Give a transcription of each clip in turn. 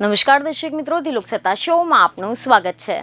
નમસ્કાર દર્શક મિત્રો દિલોક સત્તા શોમાં આપનું સ્વાગત છે.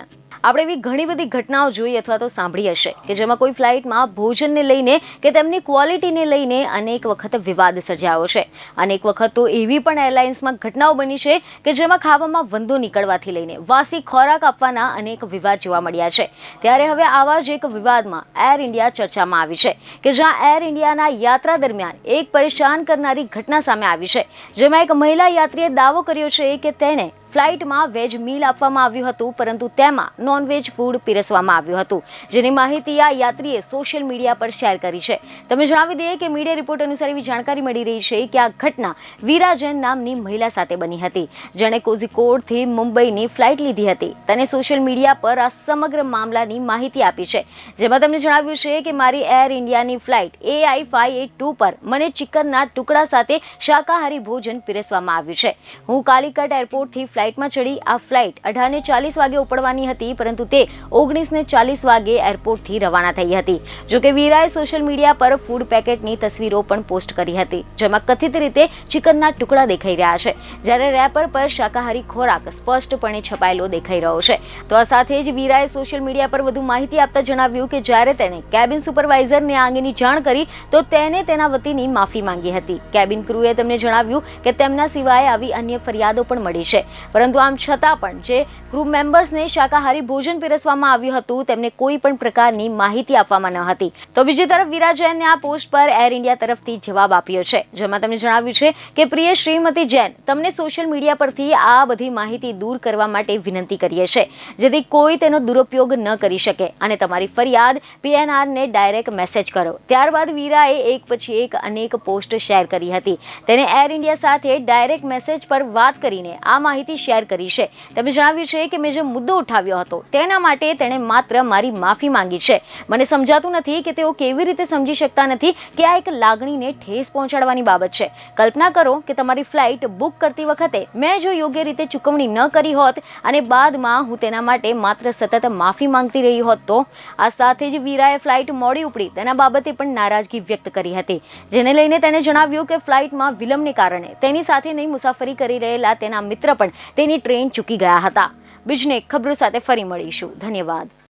આપણે એવી ઘણી બધી ઘટનાઓ જોઈ અથવા તો સાંભળી હશે કે જેમાં કોઈ ફ્લાઇટમાં ભોજનને લઈને કે તેમની ક્વોલિટીને લઈને અનેક વખત વિવાદ સર્જાયો છે. અનેક વખત તો એવી પણ એરલાઇન્સમાં ઘટનાઓ બની છે કે જેમાં ખાવામાં વંદો નીકળવાથી લઈને વાસી ખોરાક આપવાના અનેક વિવાદ જોવા મળ્યા છે. ત્યારે હવે આવા જ એક વિવાદમાં એર ઇન્ડિયા ચર્ચામાં આવી છે કે જ્યાં એર ઇન્ડિયાના યાત્રા દરમિયાન એક પરેશાન કરનારી ઘટના સામે આવી છે. જેમાં એક મહિલા યાત્રીએ દાવો કર્યો છે કે તેણે ફ્લાઇટમાં વેજ મીલ આપવામાં આવ્યું હતું, પરંતુ તેમાં નોનવેજ ફૂડ પીરસવામાં આવ્યું હતું. જેની માહિતી આ યાત્રીએ સોશિયલ મીડિયા પર શેર કરી છે. તમે જણાવી દઈએ કે મીડિયા રિપોર્ટ અનુસાર એવી જાણકારી મળી રહી છે કે આ ઘટના વીરા જૈન નામની મહિલા સાથે બની હતી. જેણે કોઝિકોડથી મુંબઈની ફ્લાઇટ લીધી હતી. તેને સોશિયલ મીડિયા પર આ સમગ્ર મામલાની માહિતી આપી છે. જેમાં તમને જણાવ્યું છે કે મારી એર ઇન્ડિયાની flight AI five eight two પર મને ચિકનના ટુકડા સાથે શાકાહારી ભોજન પીરસવામાં આવ્યું છે. હું કાલિકટ એરપોર્ટથી ફ્લાઇટમાં ચડી આ ફ્લાઇટ અઢારને ચાલીસ વાગે ઉપડવાની હતી, પરંતુ તે ઓગણીસને ચાલીસ વાગે એરપોર્ટથી રવાના થઈ હતી. જોકે વીરાએ સોશિયલ મીડિયા પર ફૂડ પેકેટની તસવીરો પણ પોસ્ટ કરી હતી, જેમાં કથિત રીતે ચિકનના ટુકડા દેખાઈ રહ્યા છે. જ્યારે રેપર પર શાકાહારી ખોરાક સ્પષ્ટપણે છપાયેલો દેખાઈ રહ્યો છે. તો આ સાથે જ વીરાએ સોશિયલ મીડિયા પર વધુ માહિતી આપતા જણાવ્યું કે જ્યારે તેને કેબિન સુપરવાઇઝરને આ અંગેની જાણ કરી, તો તેને તેના વતીની માફી માંગી હતી. કેબિન ક્રૂએ તેમને જણાવ્યું કે તેમના સિવાય આવી અન્ય ફરિયાદો પણ મળી છે. પરંતુ આમ છતાં પણ જે ક્રૂ મેમ્બર્સને શાકાહારી ભોજન પીરસવામાં આવ્યું હતું, તેમને કોઈ પણ પ્રકારની માહિતી આપવામાં ન હતી. તો બીજી તરફ વિરા જૈને આ પોસ્ટ પર એર ઇન્ડિયા તરફથી જવાબ આપ્યો છે, જેમાં તેમણે જણાવ્યું છે કે પ્રિય શ્રીમતી જૈન, તમને સોશિયલ મીડિયા પરથી આ બધી માહિતી દૂર કરવા માટે વિનંતી કરીએ છીએ, જેથી કોઈ તેનો દુરુપયોગ ન કરી શકે અને તમારી ફરિયાદ પીએનઆરને ડાયરેક્ટ મેસેજ કરો. ત્યારબાદ વીરાએ એક પછી એક અનેક પોસ્ટ શેર કરી હતી. તેને એર ઇન્ડિયા સાથે ડાયરેક્ટ મેસેજ પર વાત કરીને આ માહિતી શેર કરી છે. તેમણે જણાવ્યું છે કે મેં જે મુદ્દો ઉઠાવ્યો હતો, તેના માટે તેણે માત્ર મારી માફી માંગી છે. મને સમજાતું નથી કે તેઓ કેવી રીતે સમજી શકતા નથી કે આ એક લાગણીને ઠેસ પહોંચાડવાની બાબત છે. કલ્પના કરો કે તમારી ફ્લાઇટ બુક કરતી વખતે મેં જો યોગ્ય રીતે ચૂકવણી ન કરી હોત અને બાદમાં હું તેના માટે માત્ર સતત માફી માંગતી રહી હોત તો? આ સાથે જ વીરાએ ફ્લાઇટ મોડી ઉપડી, તેના બાબતે પણ નારાજગી વ્યક્ત કરી હતી. જેને લઈને તેને જણાવ્યું કે ફ્લાઇટમાં વિલંબને કારણે તેની સાથે નહીં મુસાફરી કરી રહેલા તેના મિત્ર પણ તેની ટ્રેન ચૂકી ગયા હતા. બીજને ખબરો સાથે ફરી મળીશું. ધન્યવાદ.